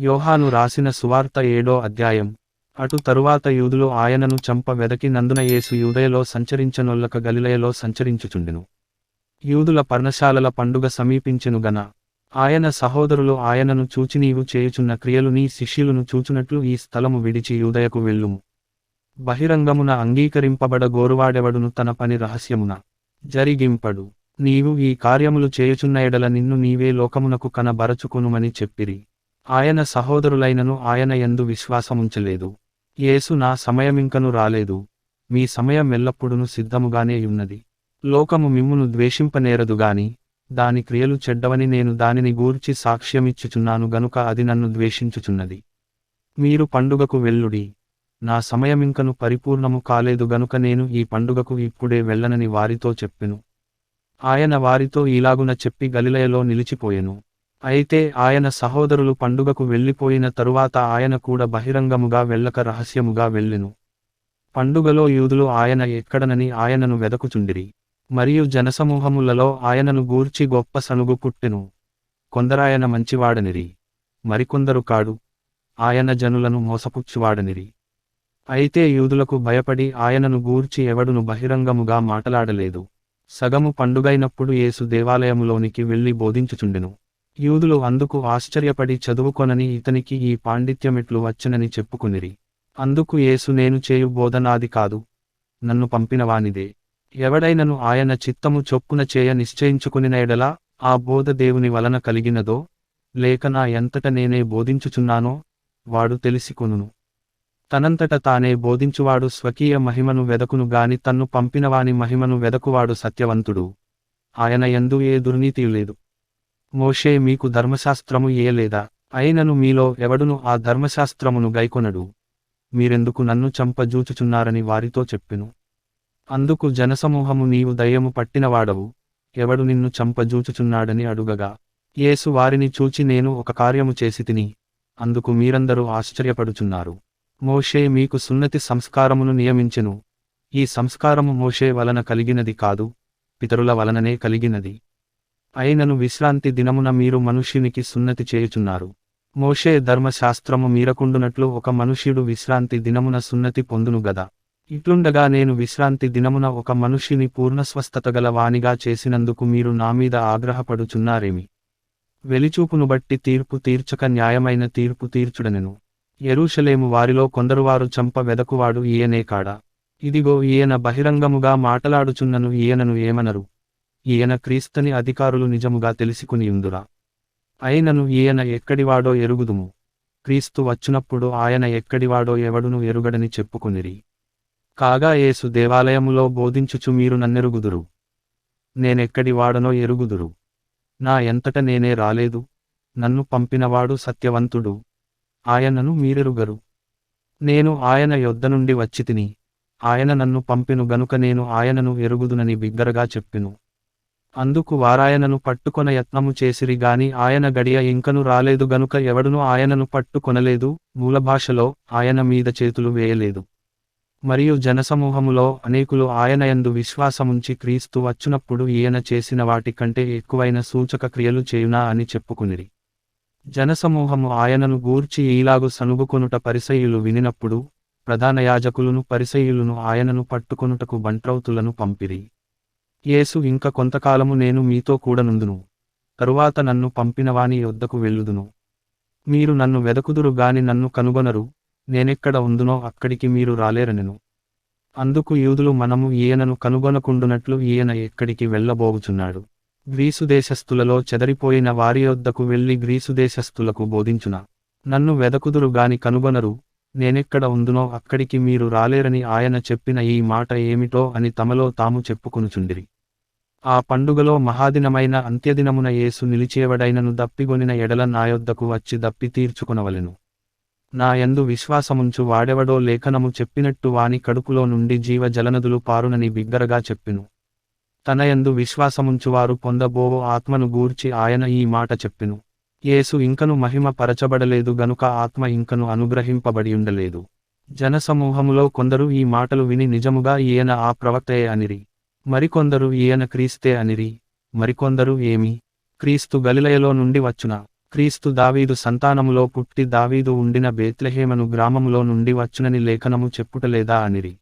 యోహాను రాసిన సువార్త ఏడో అధ్యాయం. అటు తరువాత యూదులు ఆయనను చంప వెదకి నందున యేసు యూదయలో సంచరించనొల్లక గలిలయలో సంచరించుచుండెను. యూదుల పర్ణశాలల పండుగ సమీపించెను గన. ఆయన సహోదరులు ఆయనను చూచి నీవు చేయుచున్న క్రియలు నీ శిష్యులను చూచునట్లు ఈ స్థలము విడిచి యూదయకు వెళ్ళుము. బహిరంగమున అంగీకరింపబడ గోరువాడెవడును తన పని రహస్యమున. జరిగింపడు. నీవు ఈ కార్యములు చేయుచున్న ఎడల నిన్ను నీవే లోకమునకు కనబరచుకొనుమని చెప్పిరి. ఆయన సహోదరులైనను ఆయన ఎందు విశ్వాసముంచలేదు. యేసు నా సమయమింకను రాలేదు. మీ సమయం ఎల్లప్పుడును సిద్ధముగానే యున్నది లోకము మిమ్మును ద్వేషింపనేరదుగాని దాని క్రియలు చెడ్డవని నేను దానిని గూర్చి సాక్ష్యమిచ్చుచున్నాను గనుక అది నన్ను ద్వేషించుచున్నది. మీరు పండుగకు వెల్లుడి నా సమయమింకను పరిపూర్ణము కాలేదు గనుక నేను ఈ పండుగకు ఇప్పుడే వెళ్ళనని వారితో చెప్పెను. ఆయన వారితో ఇలాగున చెప్పి గలిలయలో నిలిచిపోయెను. అయితే ఆయన సహోదరులు పండుగకు వెళ్ళిపోయిన తరువాత ఆయన కూడా బహిరంగముగా వెళ్ళక రహస్యముగా వెళ్ళెను. పండుగలో యూదులు ఆయన ఎక్కడనని ఆయనను వెదకుచుండిరి. మరియు జనసమూహములలో ఆయనను గూర్చి గొప్ప సనుగు పుట్టెను కొందరాయన మంచివాడనిరి. మరికొందరు కాడు. ఆయన జనులను మోసపుచ్చువాడనిరి. అయితే యూదులకు భయపడి ఆయనను గూర్చి ఎవడును బహిరంగముగా మాటలాడలేదు. సగము పండుగైనప్పుడు యేసు దేవాలయములోనికి వెళ్ళి బోధించుచుండెను. యూదులు అందుకు ఆశ్చర్యపడి చదువుకొనని ఇతనికి ఈ పాండిత్యమెట్లు వచ్చనని చెప్పుకునిరి. అందుకు యేసు నేను చేయు బోధనాది కాదు. నన్ను పంపినవానిదే. ఎవడైనను ఆయన చిత్తము చొప్పున చేయ నిశ్చయించుకునినయడలా ఆ బోధ దేవుని వలన కలిగినదో లేక నా ఎంతట నేనే బోధించుచున్నానో వాడు తెలిసికొనును. తనంతట తానే బోధించువాడు స్వకీయ మహిమను వెదకును గాని తన్ను పంపినవాని మహిమను వెదకువాడు సత్యవంతుడు. ఆయన ఎందు ఏ దుర్నీతి లేదు. మోషే మీకు ధర్మశాస్త్రము ఇయలేదా అయినను మీలో ఎవడును ఆ ధర్మశాస్త్రమును గైకొనడు. మీరెందుకు నన్ను చంపజూచుచున్నారని వారితో చెప్పెను. అందుకు జనసమూహము నీవు దయ్యము పట్టినవాడవు. ఎవడు నిన్ను చంపజూచుచున్నాడని అడుగగా యేసు వారిని చూచి నేను ఒక కార్యము చేసి తిని అందుకు మీరందరూ ఆశ్చర్యపడుచున్నారు. మోషే మీకు సున్నతి సంస్కారమును నియమించెను. ఈ సంస్కారము మోషే వలన కలిగినది కాదు పితరుల వలననే కలిగినది. అయినను విశ్రాంతి దినమున మీరు మనుష్యునికి సున్నతి చేయుచున్నారు. మోషే ధర్మశాస్త్రము మీరకుండునట్లు ఒక మనుష్యుడు విశ్రాంతి దినమున సున్నతి పొందును గదా. ఇట్లుండగా నేను విశ్రాంతి దినమున ఒక మనుష్యుని పూర్ణ స్వస్థత గల వానిగా చేసినందుకు మీరు నా మీద ఆగ్రహపడుచున్నారేమి? వెలిచూపును బట్టి తీర్పు తీర్చక న్యాయమైన తీర్పు తీర్చుడనెను. ఎరూషలేము వారిలో కొందరువారు చంప వెదకువాడు ఈయనే కాడా? ఇదిగో ఈయన బహిరంగముగా మాటలాడుచున్నను ఈయనను ఏమనరు? ఈయన క్రీస్తని అధికారులు నిజముగా తెలుసుకునియుందురా అయినను ఈయన ఎక్కడివాడో ఎరుగుదుము. క్రీస్తు వచ్చినప్పుడు ఆయన ఎక్కడివాడో ఎవడును ఎరుగడని చెప్పుకునిరి. కాగా యేసు దేవాలయములో బోధించుచు మీరు నన్నెరుగుదురు. నేనెక్కడివాడనో ఎరుగుదురు. నా ఎంతట నేనే రాలేదు. నన్ను పంపినవాడు సత్యవంతుడు. ఆయనను మీరెరుగరు. నేను ఆయన యొద్ద నుండి వచ్చి తిని ఆయన నన్ను పంపిను గనుక నేను ఆయనను ఎరుగుదునని బిగ్గరగా చెప్పిను. అందుకు వారాయనను పట్టుకొన యత్నము చేసిరి గాని ఆయన గడియ ఇంకను రాలేదు గనుక ఎవడును ఆయనను పట్టుకొనలేదు మూలభాషలో ఆయన మీద చేతులు వేయలేదు. మరియు జనసమూహములో అనేకులు ఆయనయందు విశ్వాసముంచి క్రీస్తు వచ్చునప్పుడు ఈయన చేసిన వాటి కంటే ఎక్కువైన సూచక క్రియలు చేయునా అని చెప్పుకునిరి. జనసమూహము ఆయనను గూర్చి ఈలాగు సనుగుకొనుట పరిసయులు వినినప్పుడు ప్రధాన యాజకులను పరిసయులను ఆయనను పట్టుకొనుటకు బంట్రౌతులను పంపిరి. యేసు ఇంక కొంతకాలము నేను మీతో కూడనుందును. తరువాత నన్ను పంపినవాని యొద్దకు వెళ్ళుదును. మీరు నన్ను వెదకుదురు గాని నన్ను కనుగొనరు. నేనెక్కడ ఉందునో అక్కడికి మీరు రాలేరనెను. అందుకు యూదులు మనము ఈయనను కనుగొనకుండునట్లు ఈయన ఎక్కడికి వెళ్ళబోగుచున్నాడు. గ్రీసు దేశస్థులలో చెదరిపోయిన వారి యొద్దకు వెళ్ళి గ్రీసు దేశస్థులకు బోధించున. నన్ను వెదకుదురు గాని కనుగొనరు. నేనెక్కడ ఉందునో అక్కడికి మీరు రాలేరని ఆయన చెప్పిన ఈ మాట ఏమిటో అని తమలో తాము చెప్పుకొనుచుండిరి. ఆ పండుగలో మహాదినమైన అంత్యదినమున యేసు నిలిచేవడైనను దప్పిగొనిన ఎడల నాయొద్దకు వచ్చి దప్పి తీర్చుకొనవలెను. నా యందు విశ్వాసముంచు వాడెవడో లేఖనము చెప్పినట్టు వాని కడుపులో నుండి జీవ జలనదులు పారునని బిగ్గరగా చెప్పెను. తన యందు విశ్వాసముంచువారు పొందబోవో ఆత్మను గూర్చి ఆయన ఈ మాట చెప్పెను. యేసు ఇంకను మహిమ పరచబడలేదు గనుక ఆత్మ ఇంకను అనుగ్రహింపబడి ఉండలేదు జనసమూహములో కొందరు ఈ మాటలు విని నిజముగా ఈయన ఆ ప్రవక్తయే అనిరి. మరికొందరు ఈయన క్రీస్తే అనిరి. మరికొందరు ఏమి? క్రీస్తు గలిలయలో నుండి వచ్చునా. క్రీస్తు దావీదు సంతానములో పుట్టి దావీదు ఉండిన బేత్లహేమను గ్రామములో నుండి వచ్చునని లేఖనము చెప్పుటలేదా అనిరి.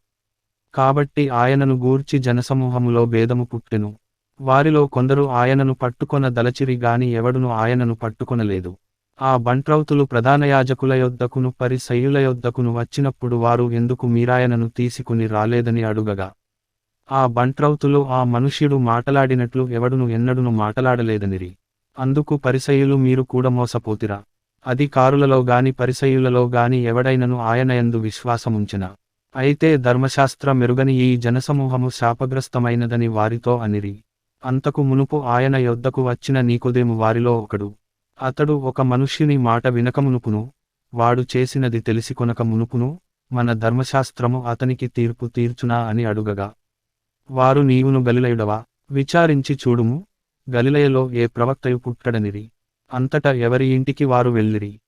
కాబట్టి ఆయనను గూర్చి జనసమూహములో భేదము పుట్టెను. వారిలో కొందరు ఆయనను పట్టుకొన దలచిరి గాని ఎవడును ఆయనను పట్టుకొనలేదు. ఆ బంట్రౌతులు ప్రధాన యాజకుల యొద్దకును పరిశయుల యొద్దకును వచ్చినప్పుడు వారు ఎందుకు మీరాయనను తీసుకుని రాలేదని అడుగగా. ఆ బంట్రౌతులు ఆ మనుష్యుడు మాటలాడినట్లు ఎవడును ఎన్నడును మాటలాడలేదనిరి. అందుకు పరిసయులు మీరు కూడా మోసపోతిరా. అధికారులలో గాని పరిసయులలో గాని ఎవడైనను ఆయనయందు విశ్వాసముంచిన. అయితే ధర్మశాస్త్ర మెరుగని ఈ జనసమూహము శాపగ్రస్తమైనదని వారితో అనిరి. అంతకు మునుపు ఆయన యొద్దకు వచ్చిన నీకొదేము వారిలో ఒకడు. అతడు ఒక మనుష్యుని మాట వినకమునుపును వాడు చేసినది తెలిసి కొనక మునుపును మన ధర్మశాస్త్రము అతనికి తీర్పు తీర్చునా అని అడుగగా. వారు నీవును గలిలయుడవా? విచారించి చూడుము గలిలయలో ఏ ప్రవక్తయు పుట్టడనిరి. అంతటా ఎవరి ఇంటికి వారు వెళ్ళిరి?